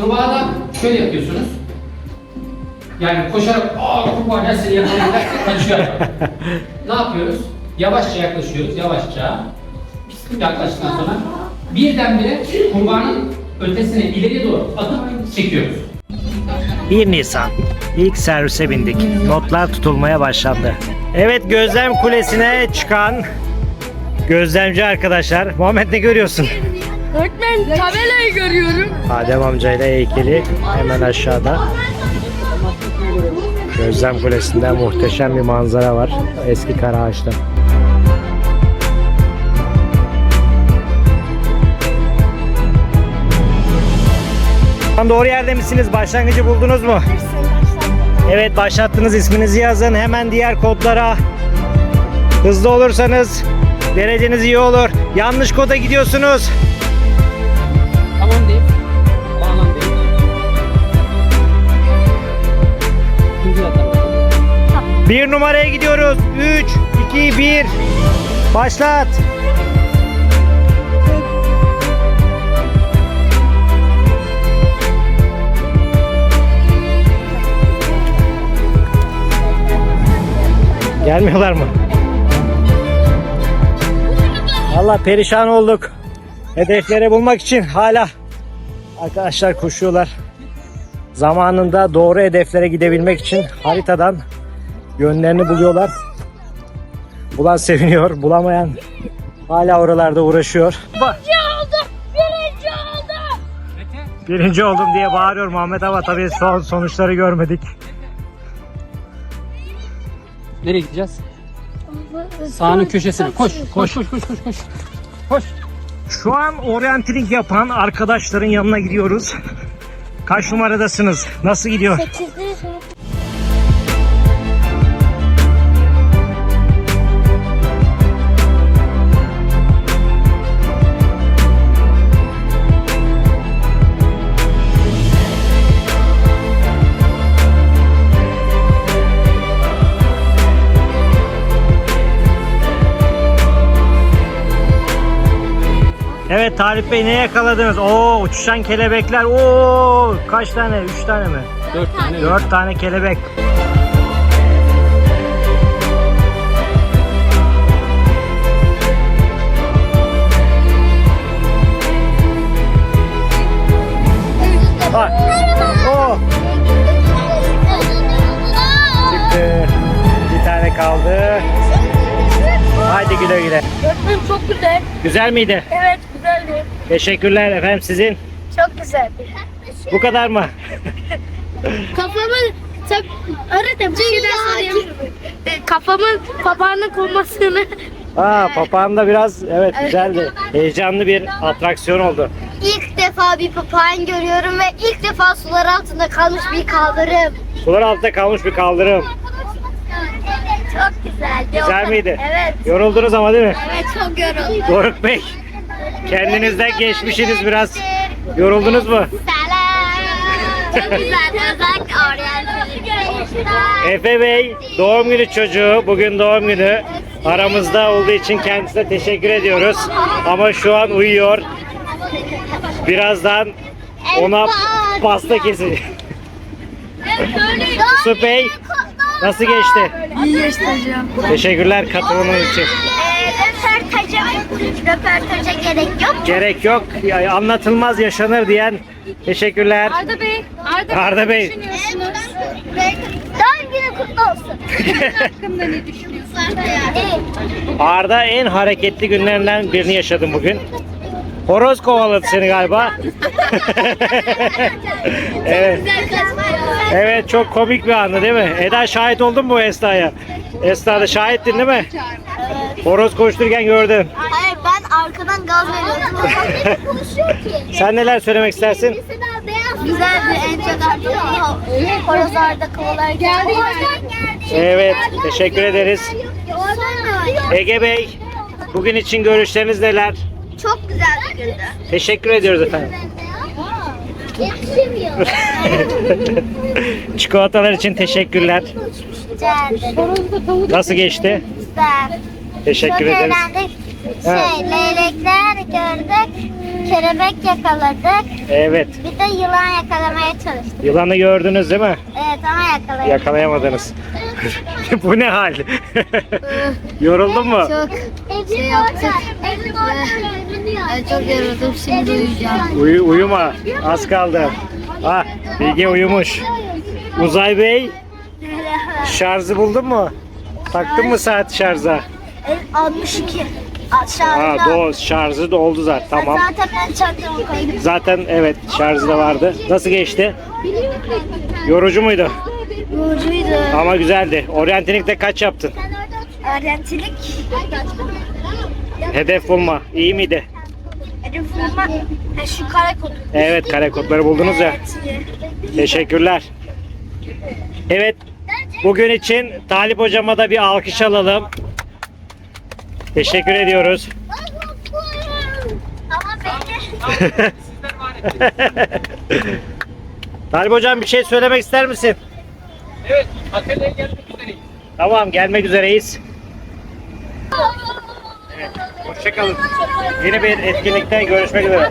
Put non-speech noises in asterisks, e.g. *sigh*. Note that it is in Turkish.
Kurbağada şöyle yapıyorsunuz. Yani koşarak aa kurbağa gel seni yakalayayım derse kaçıyor. ne yapıyoruz? Yavaşça yaklaşıyoruz, yavaşça. Yaklaştıktan sonra birdenbire kurbağanın ötesine ileriye doğru atıp çekiyoruz. 1 Nisan. İlk servise bindik. Notlar tutulmaya başlandı. Evet gözlem kulesine çıkan gözlemci arkadaşlar. Muhammed ne görüyorsun? Öğretmen tabelayı görüyorum. Adem amcayla heykeli hemen aşağıda. Gözlem kulesinden muhteşem bir manzara var. Eski Karaağaç'ta. Şu an Doğru yerde misiniz? Başlangıcı buldunuz mu? Evet başlattınız isminizi yazın. Hemen diğer kodlara hızlı olursanız dereceniz iyi olur. Yanlış koda gidiyorsunuz. Bağlan değil. İkinci atak. Bir numaraya gidiyoruz. 3, 2, 1. Başlat. Gelmiyorlar mı? Valla perişan olduk. Hedefleri bulmak için hala arkadaşlar koşuyorlar. Zamanında doğru hedeflere gidebilmek için haritadan yönlerini buluyorlar. Bulan seviniyor, bulamayan hala oralarda uğraşıyor. oldum. Birinci oldum. Birinci oldum diye bağırıyor Muhammed ama tabii son sonuçları görmedik. Nereye gideceğiz? Sağının köşesine. Koş, koş, koş, koş, koş, koş. Koş. Şu an oryantilik yapan arkadaşların yanına gidiyoruz. Kaç numaradasınız? Nasıl gidiyor? 8. Tarif Bey ne yakaladınız? Oo uçuşan kelebekler. Oo kaç tane? 3 tane mi? 4 tane. 4 tane kelebek. Bak. Oh. Oo. Bir tane kaldı. Haydi güle güle. Öğretmenim çok güzel. Güzel miydi? Evet güzeldi. Teşekkürler efendim sizin. Çok güzel. Bu kadar mı? *laughs* Kafamın tab öğretmenim bir şey daha sorayım. E, Kafamın papağanın konmasını Aa papağan da biraz evet güzeldi. Heyecanlı bir atraksiyon oldu. İlk defa bir papağan görüyorum ve ilk defa sular altında kalmış bir kaldırım. Sular altında kalmış bir kaldırım. Çok güzeldi. Güzel miydi? Evet. Yoruldunuz ama değil mi? Evet çok yoruldum. Doruk Bey. Kendinizden geçmişsiniz biraz. Yoruldunuz mu? Çok. Efe Bey doğum günü çocuğu. Bugün doğum günü. Aramızda olduğu için kendisine teşekkür ediyoruz. Ama şu an uyuyor. Birazdan ona pasta kesin. Yusuf Bey nasıl geçti? İyi geçti hocam. Teşekkürler katılımınız için. Röportaja, gerek yok. Gerek yok. Ya, Anlatılmaz yaşanır diyen teşekkürler. Arda Bey, Arda, Arda Bey. Doğum günü kutlu olsun. *laughs* hakkında ne düşünüyorsun? Evet. Arda en hareketli günlerinden birini yaşadım bugün. Horoz kovaladı seni galiba. *laughs* evet. Evet çok komik bir andı değil mi? Eda şahit oldun mu bu Esra'ya? Esra da şahittin değil mi? Horoz koştururken gördüm. Hayır ben arkadan gaz konuşuyor ki. Sen neler söylemek istersin? Güzeldi en çok artık. Horozlarda kovalar geldi. Evet teşekkür ederiz. Ege Bey bugün için görüşleriniz neler? çok güzel bir gündü. Teşekkür ediyoruz efendim. *laughs* Çikolatalar için teşekkürler. Nasıl geçti? Güzel. Teşekkür Çok ederiz. Ha. Şey, leylekler gördük. kelebek yakaladık. Evet. Bir de yılan yakalamaya çalıştık. Yılanı gördünüz değil mi? Evet ama yakalayamadık. Yakalayamadınız. *laughs* Bu ne hal? *laughs* Yoruldun mu? Çok şey yaptık. Ben çok yoruldum şimdi uyuyacağım. Uyu, uyuma. Az kaldı. Ha, Bilge uyumuş. Uzay Bey, şarjı buldun mu? Taktın mı saat şarja? 62. Ha, Aşağıda. doğru. Şarjı doldu zaten. Tamam. Zaten ben çantamı koydum. Zaten evet şarjı da vardı. Nasıl geçti? Yorucu muydu? Yorucuydu. Ama güzeldi. Orientinik'te kaç yaptın? Öğrentilik. Hedef bulma. İyi miydi? Benim forma ha, şu kare kodu. Evet kare kodları buldunuz ya. Teşekkürler. Evet bugün için Talip hocama da bir alkış alalım. Teşekkür ediyoruz. *laughs* Talip hocam bir şey söylemek ister misin? Evet, atölyeye gelmek üzereyiz. Tamam gelmek üzereyiz. Hoşçakalın. Yeni bir etkinlikte görüşmek üzere.